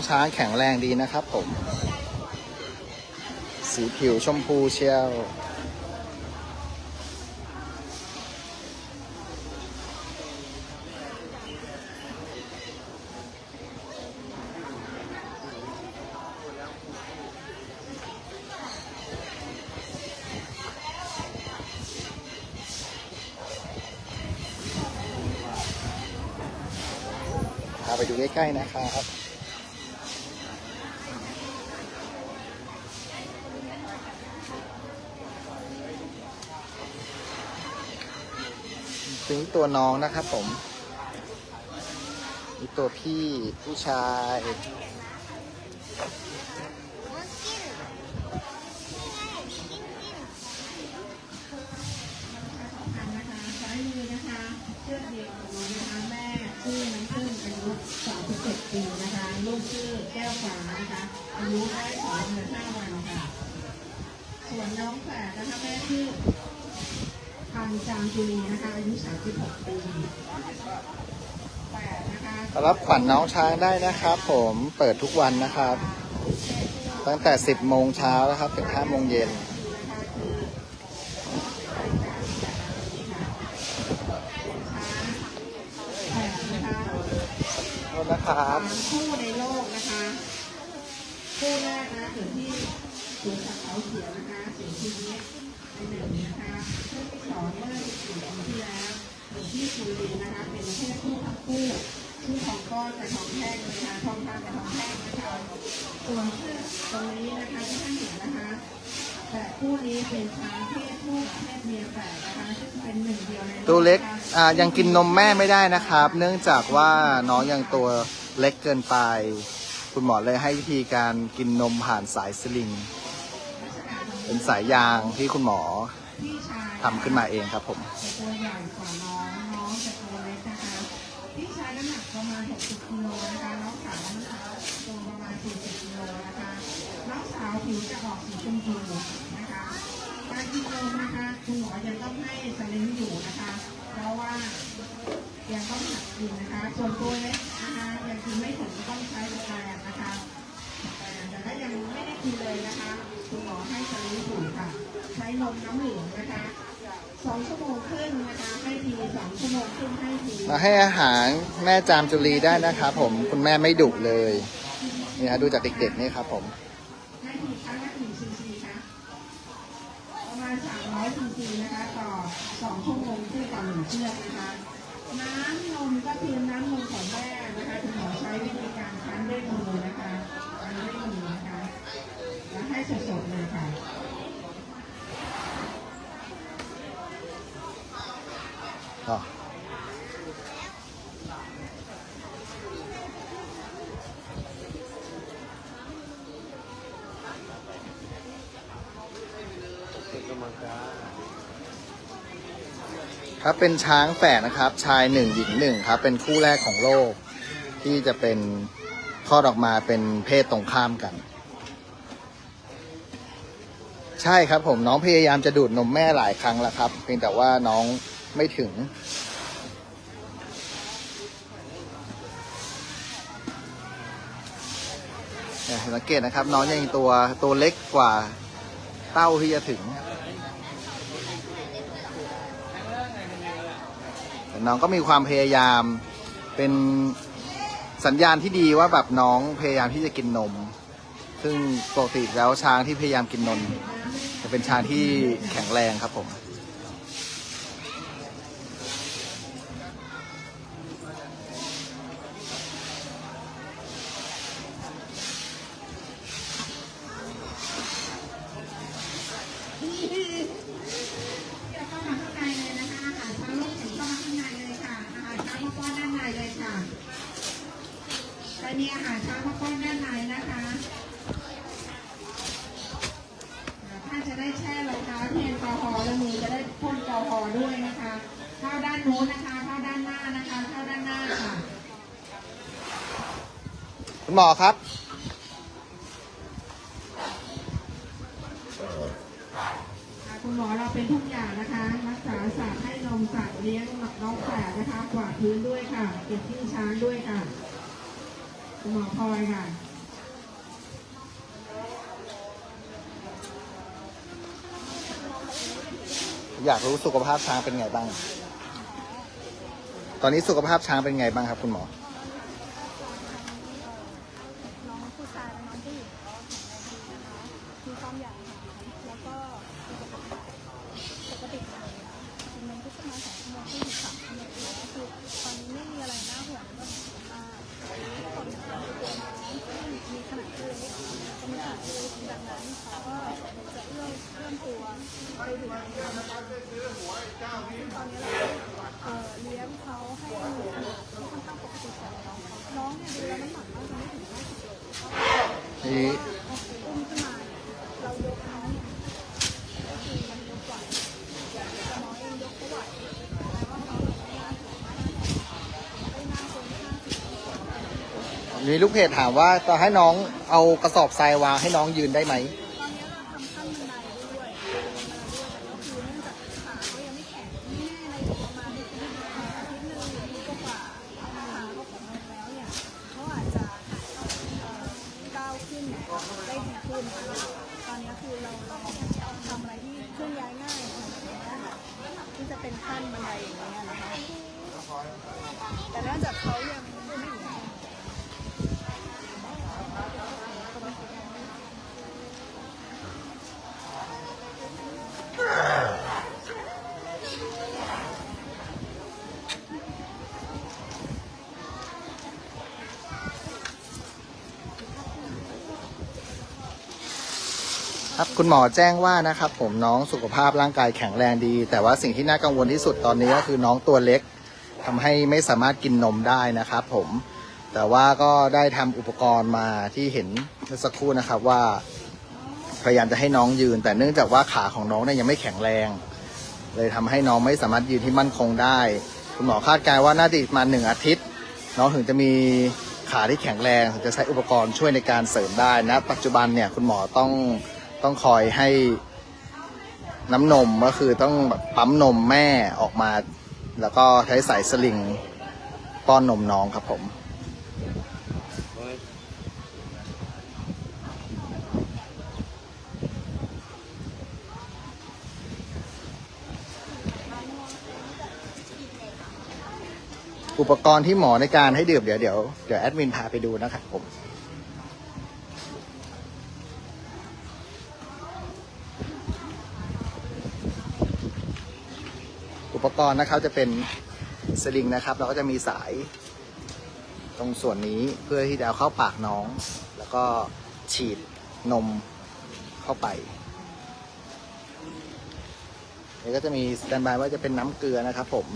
องช้างแข็งแรงดีนะครับผม สีผิวชมพูเชียวพาไปดูใกล้ๆนะครับ ถึง ตัวน้องนะครับผมมีตัวพี่ผู้ชายกันนะคะซ้ายมือนะคะเชือดียวของเรานะคะแม่ชื่อน้ำผึ้งอายุ37ปีนะคะลูกชื่อแก้วฟ้านะคะอายุได้สองเดือนห้าวันค่ะ ส่วนน้องแฝดนะคะแม่ชื่อ พันจางจุลีนะคะอายุ36ปีแฝดนะคะรับขวัญน้องช้างได้นะครับ ผมเปิดทุกวันนะครับ ตั้งแต่ 10 โมงเช้านะครับถึง5โมงเย็นแฝดนะคะโทษนะครับสามคู่ในโลกนะคะคู่แรกนะถึงที่สวนสัตว์เขาเขียวนะคะเสียชีวิตในหนึ่งนะคะคู่ที่สองเมื่อ14ปีที่แล้วถึง ที่สุรินทร์นะคะเป็นเพศคู่ทั้งคู่ชื่อของก้อนแต่ทองแท่งนะคะทองคำแต่ทองแท่งนะคะส่วนชื่อตรงนี้นะคะที่ท่านเห็นนะคะแต่คู่นี้เป็นช้างเพศผู้กับเพศเมียแฝดนะคะซึ่งเป็นหนึ่งเดียวในโลตัวเล็กนะคะ อ่ายังกินนมแม่ไม่ได้นะครับ เนื่องจากว่าน้องยังตัวเล็กเกินไป คุณหมอเลยให้วิธีการกินนมผ่านสายสลิง เป็นสายยางที่คุณหมอพี่ชายทำขึ้นมาเองครับผม จะตัวใหญ่กว่าน้อง ประมาณ 60กิโลนะคะน้องสาวน้ำหนักตัวประมาณ 40กิโลนะคะน้องสาวผิวจะออกสีชมพูนะคะการกินนมนะคะคุณหมอยังต้องให้สลิงอยู่นะคะ เพราะว่ายังต้องหัดกินนะคะ ส่วนตัวเล็กนะคะยังกินไม่ถึงต้องใช้แรงนะคะแต่ถ้ายังไม่ได้กินเลยนะคะ คุณหมอให้สลิงอยู่ค่ะ ใช้นมน้ำเหลืองนะคะ สองชั่วโมงครึ่งนะคะให้ทีสองชั่วโมงครึ่งให้ทีมาให้อาหารแม่จามจุลีได้นะครับผมคุณแม่ไม่ดุเลยนี่ฮะดูจากเด็กๆนี่ครับผมให้ทีครั้งละหนึ่งซีซีค่ะประมาณสามร้อยซีซีนะคะต่อสองชั่วโมงครึ่งต่อหนึ่งเชือกนะคะน้ำนมก็คือน้ำนมของแม่นะคะคุณหมอใช้วิธีการคั้นด้วยมือนะคะคั้นด้วยมือนะคะ แล้วให้สดๆเลยค่ะ อ๋อ ครับเป็นช้างแฝดนะครับ ชายหนึ่งหญิงหนึ่งครับ เป็นคู่แรกของโลก ที่จะเป็นคลอดออกมาเป็นเพศตรงข้ามกัน ใช่ครับผมน้องพยายามจะดูดนมแม่หลายครั้งแล้วครับ เพียงแต่ว่าน้องไม่ถึง สังเกตนะครับ น้องยังตัวตัวเล็กกว่าเต้าที่จะถึงแต่ น้องก็มีความพยายามเป็นสัญญาณที่ดีว่าแบบน้องพยายามที่จะกินนม ซึ่งปกติแล้วช้างที่พยายามกินนมจะเป็นช้างที่แข็งแรงครับผม เดี๋ยวเข้ามาข้างในเลยนะคะอาหารเช้าลูกถึงเข้ามาข้างในเลยค่ะ อาหารเช้ามาป้อนด้านในเลยค่ะไปมีอาหารเช้ามาป้อนด้านในนะคะอ่าถ้าจะได้แช่รองเท้าที่แอลกอฮอล์แล้วมือจะได้พ่นแอลกอฮอล์ด้วยนะคะ เข้าด้านนู้นนะคะ เข้าด้านหน้านะคะ เข้าด้านหน้าค่ะ คุณหมอครับอ่าคุณหมอเราเป็นทุกอย่างนะคะ รักษาสัตว์ให้นมสัตว์เลี้ยงน้องแฝดนะคะกวาดพื้นด้วยค่ะเก็บที่ช้างด้วยค่ะ คุณหมอคอยค่ะอยากรู้สุขภาพช้างเป็นไงบ้าง ตอนนี้สุขภาพช้างเป็นไงบ้างครับ คุณหมอ น้องผู้ชายและน้องผู้หญิงก็แข็งแรงดีนะคะมีความใหญ่ค่ะแล้วก็ปกติเลยอะจริงๆก็ประมาณสองชั่วโมงครึ่งถึงสามชั่วโมงแล้วก็คือตอนนี้ไม่มีอะไรน่าห่วงเรื่องสุขภาพคนเราตัวน้องซึ่งมีขนาดที่เล็กก็มีขนาดที่เล็กดังนั้นเขาก็จะเอื้อมเอื้อมตัวไปถึงในการซึ่งตอนนี้เราเอ่อเลี้ยงเขาให้มีขนาดที่ค่อนข้างปกติของน้องเขาน้องเนี่ยดูแล้วน้ำหนักน่าจะไม่ถึง50โล นี่ อุ้มขึ้นมาเนี่ยเรายกน้องเนี่ยก็คือมันยกไหวแต่น้อยเองยกก็ไหวแต่ว่าเราไม่น่าถึงไม่น่าเกินห้าสิบโล มีลูกเพจถามว่าจะให้น้องเอากระสอบทรายวางให้น้องยืนได้ไหม ตอนนี้เราทำขั้นบันไดด้วยเดินมาด้วยแต่ก็คือเนื่องจากขาเขายังไม่แข็งแน่ในประมาณอาทิตย์หนึ่งอาทิตย์หนึ่งหรืออาทิตย์กว่าๆขาเขาแข็งแรงแล้วเนี่ยเขาอาจจะเอ่อก้าวขึ้นได้ดีขึ้นตอนนี้คือเราลองทำอะไรที่เคลื่อนย้ายง่ายอย่างเงี้ยค่ะที่จะเป็นขั้นบันไดอย่างเงี้ยนะคะแต่เนื่องจากเขายังไม่ถึง ครับคุณหมอแจ้งว่านะครับผมน้องสุขภาพร่างกายแข็งแรงดี แต่ว่าสิ่งที่น่ากังวลที่สุดตอนนี้ก็คือน้องตัวเล็กทำให้ไม่สามารถกินนมได้นะครับผมแต่ว่าก็ได้ทำอุปกรณ์มาที่เห็นเมื่อสักครู่นะครับว่าพยายามจะให้น้องยืน แต่เนื่องจากว่าขาของน้องเนี่ยยังไม่แข็งแรง เลยทำให้น้องไม่สามารถยืนที่มั่นคงได้ คุณหมอคาดการณ์ว่าน่าจะประมาณหนึ่งอาทิตย์ น้องถึงจะมีขาที่แข็งแรงถึงจะใช้อุปกรณ์ช่วยในการเสริมได้นะ ปัจจุบันเนี่ยคุณหมอต้อง ต้องคอยให้น้ำนมก็คือต้องแบบปั๊มนมแม่ออกมา แล้วก็ใช้สายสลิงป้อนนมน้องครับผมอุปกรณ์ที่หมอในการให้ดื่มเดี๋ยวเดี๋ยวเดี๋ยวแอดมินพาไปดูนะครับผม อุ ปกรณ์นะครับจะเป็นสลิงนะครับ เราก็จะมีสายตรงส่วนนี้เพื่อที่จะเอาเข้าปากน้อง แล้วก็ฉีดนมเข้าไปเดี๋ยวก็จะมีสแตนบายว่าจะเป็นน้ำเกลือนะครับ ผม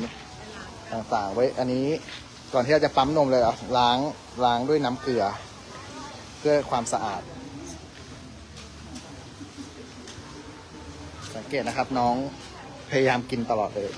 ต่างๆไว้อันนี้ก่อนที่เราจะปั๊มนมเลยเหรอล้างล้างด้วยน้ำเกลือ เพื่อความสะอาด สังเกตนะครับน้องพยายามกินตลอดเลย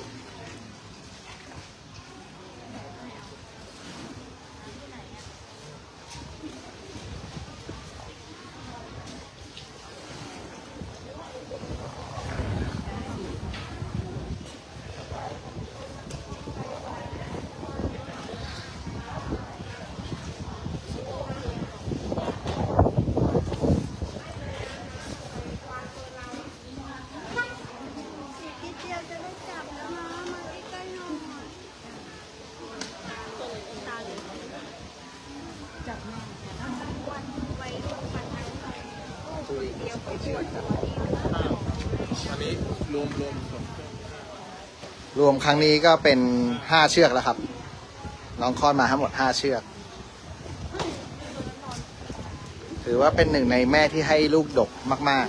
นิดเดียวจะได้จับแล้วนะ มาใกล้ๆหน่อยตาเลยจับแม่วันไว้รุ่นพันธุ์ไทยเดียวไปชวนตัวนี้ อันนี้รวมรวมรวมครั้งนี้ก็เป็นห้าเชือกแล้วครับ น้องคลอดมาทั้งหมดห้าเชือก ถือว่าเป็นหนึ่งในแม่ที่ให้ลูกดกมาก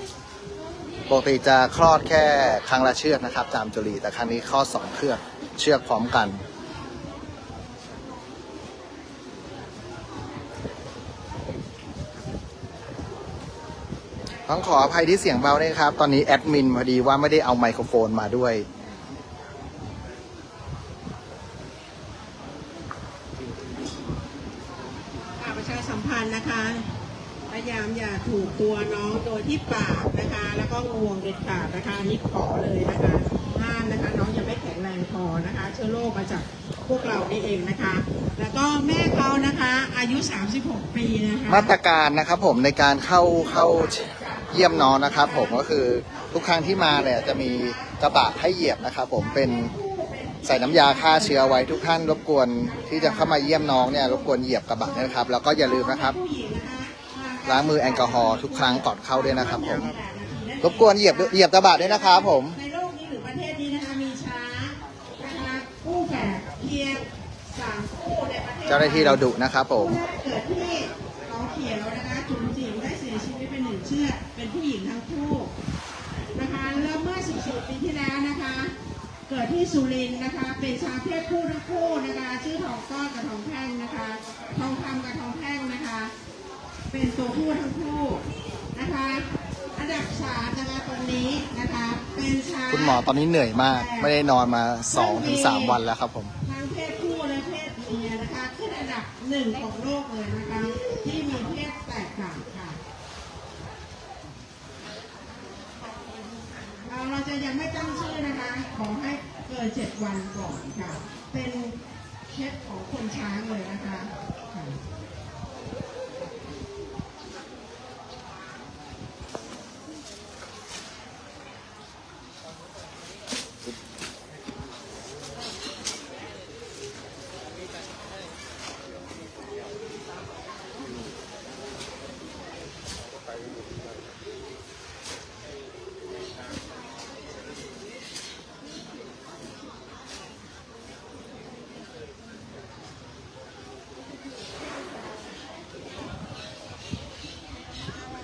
ๆ ปกติจะคลอดแค่ครั้งละเชือกนะครับ จามจุลีแต่ครั้งนี้คลอดสองเชือกเชือกพร้อมกัน ต้องขออภัยที่เสียงเบาด้วยครับ ตอนนี้แอดมินพอดีว่าไม่ได้เอาไมโครโฟนมาด้วย ค่ะประชาสัมพันธ์นะคะ พยายามอย่าถูกตัวน้องโดยที่ปากนะคะ แล้วก็งวงเด็ดขาดนะคะอันนี่ขอเลยนะคะห้ามนะคะ น้องยังไม่แข็งแรงพอนะคะ เชื้อโรคมาจากพวกเรานี่เองนะคะ แล้วก็แม่เขานะคะ อายุ 36 ปีนะคะ มาตรการนะครับผมในการเข้าเข้า เยี่ยมน้องนะครับผมก็คือทุกครั้งที่มาเนี่ยจะมีกระบะให้เหยียบนะครับผมเป็นใส่น้ำยาฆ่าเชื้อไว้ทุกท่านรบกวนที่จะเข้ามาเยี่ยมน้องเนี่ยรบกวนเหยียบกระบะด้วยนะครับ แล้วก็อย่าลืมนะครับผู้หญิงนะคะล้างมือแอลกอฮอล์ทุกครั้งก่อนเข้าด้วยนะครับ ผม รบกวนเหยียบเหยียบกระบะด้วยนะครับผมในโลกนี้หรือประเทศนี้นะคะมีช้างนะคะคู่แฝดเพียงสามคู่ในประเทศเจ้าหน้าที่เราดุนะครับผมเกิดที่เขาเขียวนะคะจุ๋มจิ๋มได้เสียชีวิตไปหนึ่งเชือกเป็นผู้หญิงทั้งคู่นะคะเริ่มเมื่อ 14 ปีที่แล้วนะคะ เกิดที่สุรินทร์นะคะ เป็นช้างเพศผู้ทั้งคู่นะคะ ชื่อทองก้อนกับทองแท่งนะคะ ทองคำกับทองแท่งนะคะ เป็นตัวผู้ทั้งคู่นะคะ อันดับสามนะคะตรงนี้นะคะ เป็นช้างคุณหมอตอนนี้เหนื่อยมาก ไม่ได้นอนมา2-3ถึง3วันแล้วครับผมทั้งเพศผู้และเพศเมียนะคะ ขึ้นอันดับหนึ่งของโลกเลยนะคะ ที่มีเพศแตกต่างค่ะเอาเราจะยังไม่ตั้งชื่อนะคะ ขอให้ เลยเจ็ดวันก่อนค่ะ เป็นเคสของคนช้างเลยนะคะค่ะ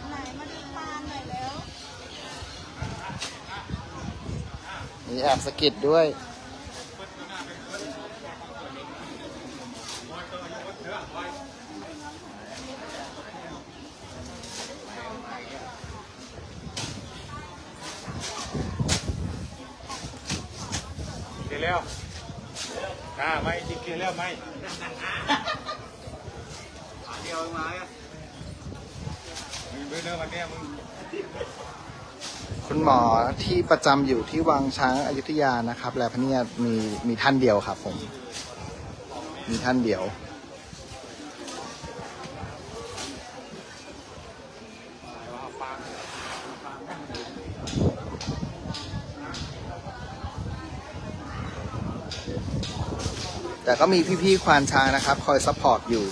ไหนมาดูปลาหน่อยแล้ว มี แอบสะกิดด้วยกินแล้วอ่าไม่จริงกินแล้วไม่เดียวมาอะมึงเรื่องวันเนี้ยมึง คุณหมอที่ประจำอยู่ที่วังช้างอายุทยานะครับ และพะเนียดมีมีท่านเดียวครับผม มีท่านเดียว แต่ก็มีพี่ๆควานช้างนะครับ คอยซัพพอร์ตอยู่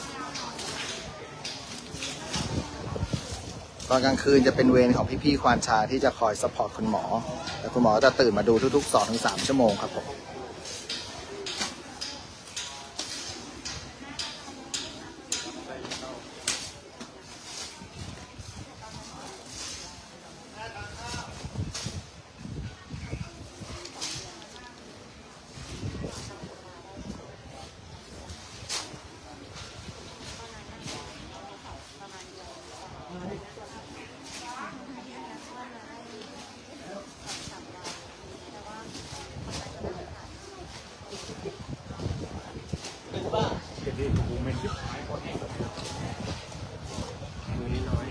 ตอนกลางคืนจะเป็นเวรของพี่ๆควานชาที่จะคอยสปอร์ตคุณหมอ แต่คุณหมอจะตื่นมาดูทุกๆ2-3ชั่วโมงครับผม เดี๋ยวดิกูเมนยิบหายหมดมือนิดน้อย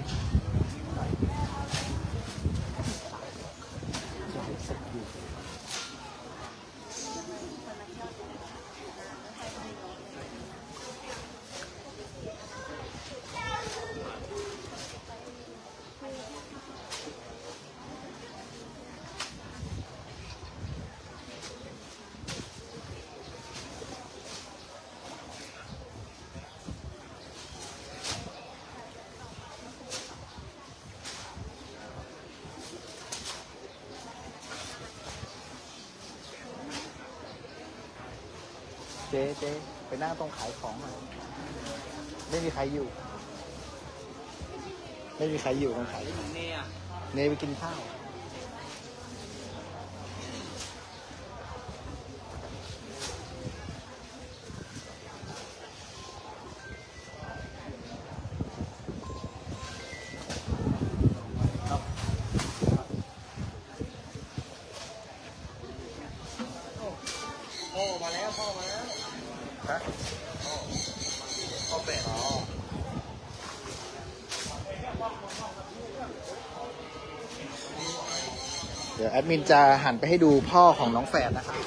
เจ๊เจ๊ไปนั่งตรงขายของหน่อยไม่มีใครอยู่ ไม่มีใครอยู่ตรงขายของเนยเนยไปกินข้าว เดี๋ยวแอดมินจะหันไปให้ดูพ่อของน้องแฝดนะครับ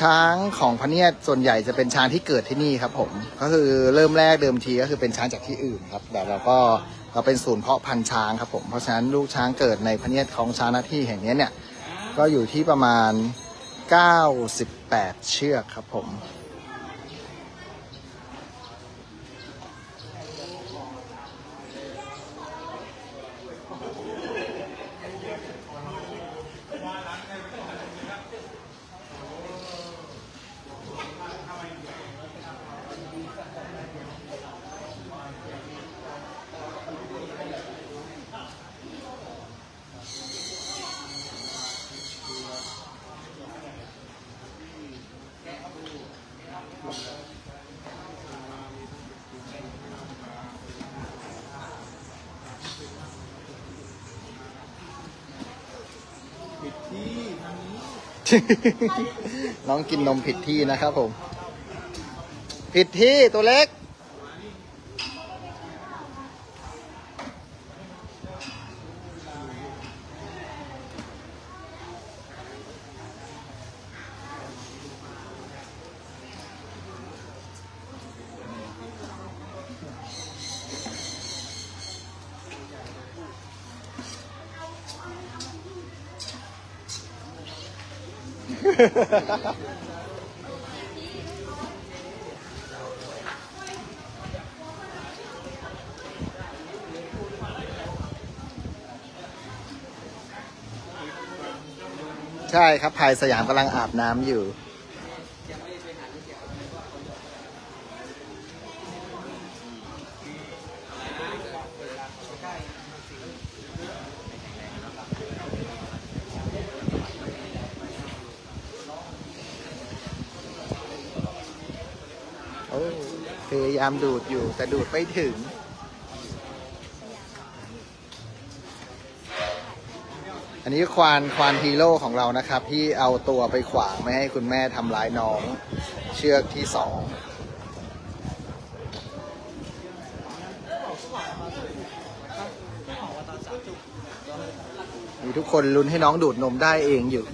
ช้าง ของพระเนียดส่วนใหญ่จะเป็นช้างที่เกิดที่นี่ครับผมก็คือเริ่มแรกเดิมทีก็คือเป็นช้างจากที่อื่นครับแต่เราก็เราเป็นศูนย์เพาะพันธุ์ช้างครับผมเพราะฉะนั้นลูกช้างเกิดในพระเนียดของช้างหน้าที่แห่งนี้เนี่ยก็อยู่ที่ประมาณ 98 เชือกครับผม ปิดที่ทางนี้น้องกินนมผิดที่นะครับผม ผิดที่ตัวเล็ก ใช่ครับพายสยามกำลังอาบน้ำอยู่ พยายามดูดอยู่แต่ดูดไม่ถึง อันนี้ควานควานฮีโร่ของเรานะครับ ที่เอาตัวไปขวางไม่ให้คุณแม่ทำร้ายน้อง เชือกที่สองมีทุกคนลุ้นให้น้องดูดนมได้เองอยู่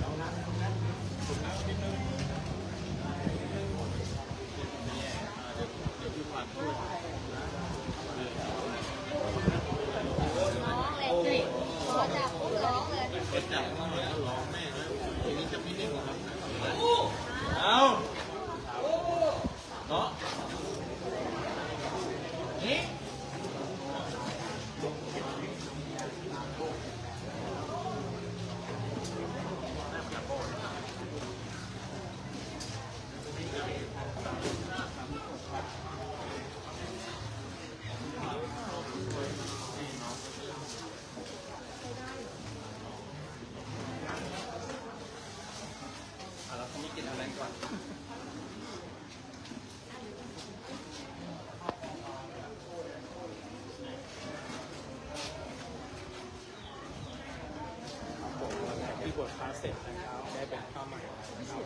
เอาน้ำตรงนั้นตรงน้ำนิดนึงเนาะนี่ ที่บทคลาสเสร็จนะครับ ได้เป็นข้าวใหม่นะครับ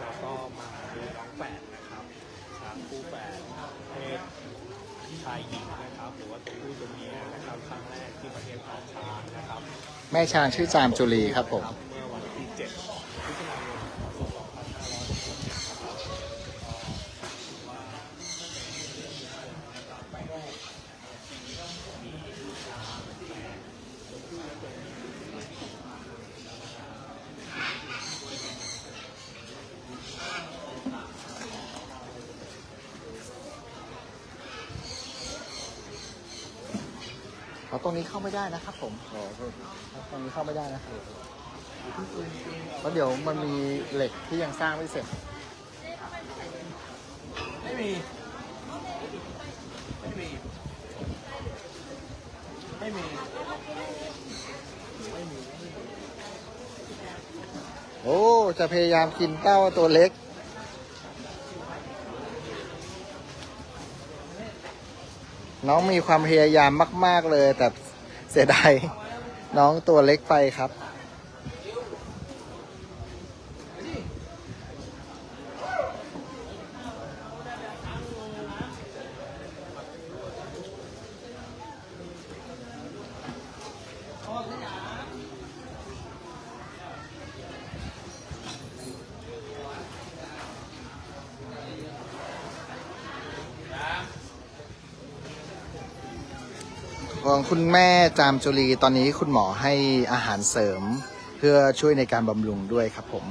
แล้วก็มาดูน้องแฝดนะครับสามคู่แฝดเพศชายหญิงนะครับ หรือว่าตัวผู้ตัวเมียนะครับครั้งแรกที่ประเทศพาชางนะครับ แม่ช้างชื่อจามจุลีครับผมเมื่อวันที่ 7มิถุนายน อ๋อ ตรงนี้เข้าไม่ได้นะครับ ผมขอโทษครับตรงนี้เข้าไม่ได้นะครับเพราะเดี๋ยวมันมีเหล็กที่ยังสร้างไม่เสร็จ ไม่มี ไม่มี ไม่มีโอ้ จะพยายามกินเต้าตัวเล็ก น้องมีความพยายามมาก ๆเลย แต่เสียดายน้องตัวเล็กไปครับ ของคุณแม่จามจุลีตอนนี้คุณหมอให้อาหารเสริม เพื่อช่วยในการบำรุงด้วยครับผม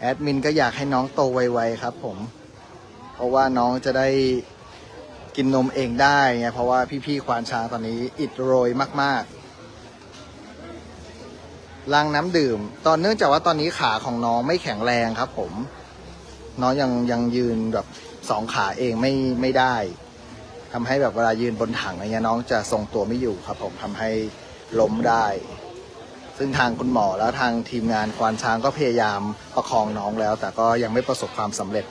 แอดมินก็อยากให้น้องโตไวๆครับผม เพราะว่าน้องจะได้กินนมเองได้ไงเพราะว่าพี่ๆควานช้างตอนนี้อิดโรยมากๆล้างน้ำดื่ม ตอนเนื่องจากว่าตอนนี้ขาของน้องไม่แข็งแรงครับ ผม น้องยังยังยืนแบบสองขาเองไม่ไม่ได้ทำให้แบบเวลายืนบนถังอะไรเงี้ยน้องจะทรงตัวไม่อยู่ครับ ผมทำให้ล้มได้ ซึ่งทางคุณหมอแล้วทางทีมงานควานช้างก็พยายามประคองน้องแล้ว แต่ก็ยังไม่ประสบความสำเร็จ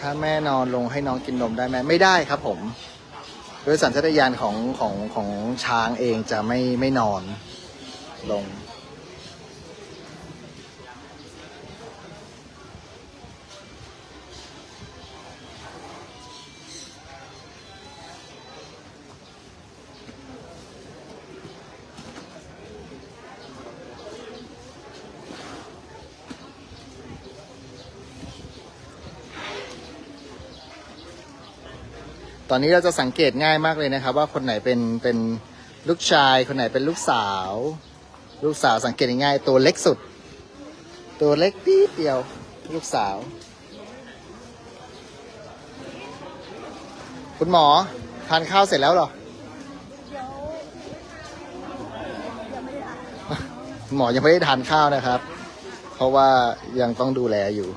ถ้าแม่นอนลงให้น้องกินนมได้ไหมไม่ได้ครับผม โดยสัญชาตญาณของของของช้างเองจะไม่ไม่นอนลง ตอนนี้เราจะสังเกตง่ายมากเลยนะครับ ว่าคนไหนเป็นเป็นลูกชาย คนไหนเป็นลูกสาว ลูกสาวสังเกตง่ายๆตัวเล็กสุด ตัวเล็กนิดเดียว ลูกสาว คุณหมอทานข้าวเสร็จแล้วเหรอเดี๋ยวยังไม่ได้อ่านคุณหมอยังไม่ได้ทานข้าวนะครับ เพราะว่ายังต้องดูแลอยู่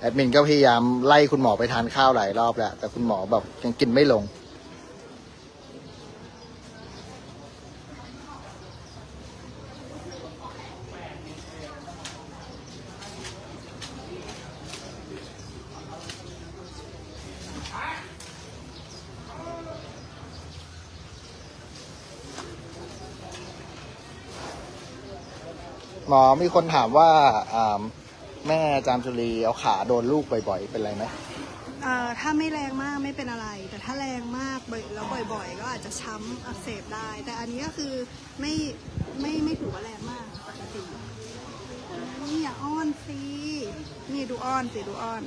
แอดมินก็พยายามไล่คุณหมอไปทานข้าวหลายรอบแล้ว แต่คุณหมอแบบยังกินไม่ลง หมอมีคนถามว่า แม่จามจุลีเอาขาโดนลูกบ่อยๆ เป็นไรไหมเอ่อถ้าไม่แรงมากไม่เป็นอะไร แต่ถ้าแรงมากบ่อยแล้วบ่อย ๆ ก็อาจจะช้ำอักเสบได้ แต่อันนี้ก็คือไม่ไม่ไม่ถือว่าแรงมากปกตินี่อย่าอ้อนสินี่ดูอ้อนสิดูอ้อน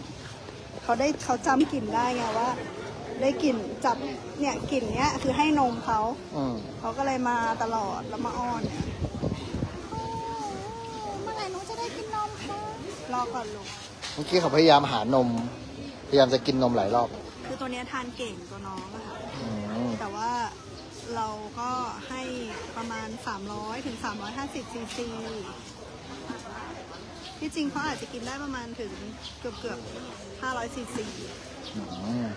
เขาได้เขาจำกลิ่นได้ไงว่า ได้กลิ่นจับเนี่ยกลิ่นเนี้ยคือให้นมเขาอืมเขาก็เลยมาตลอดแล้วมาอ้อนเนี่ยเมื่อไหร่หนูจะได้กินนมคะ รอก่อนลูก เมื่อกี้เขาพยายามหานม พยายามจะกินนมหลายรอบคือตัวเนี้ยทานเก่งตัวน้องอะค่ะ อืมแต่ว่าเราก็ให้ประมาณ 300ถึง350ซีซีที่จริงเขาอาจจะกินได้ประมาณถึงเกือบเกือบๆ500ซีซีอืม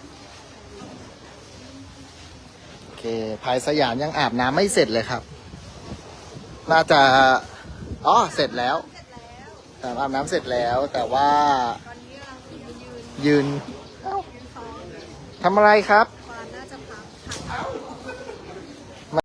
โอเคภายสยามยังอาบน้ำไม่เสร็จเลยครับ น่าจะ อ๋อ เสร็จแล้ว แต่อาบน้ำเสร็จแล้ว แต่ว่ายืนทำอะไรครับ น่าจะพักค่ะ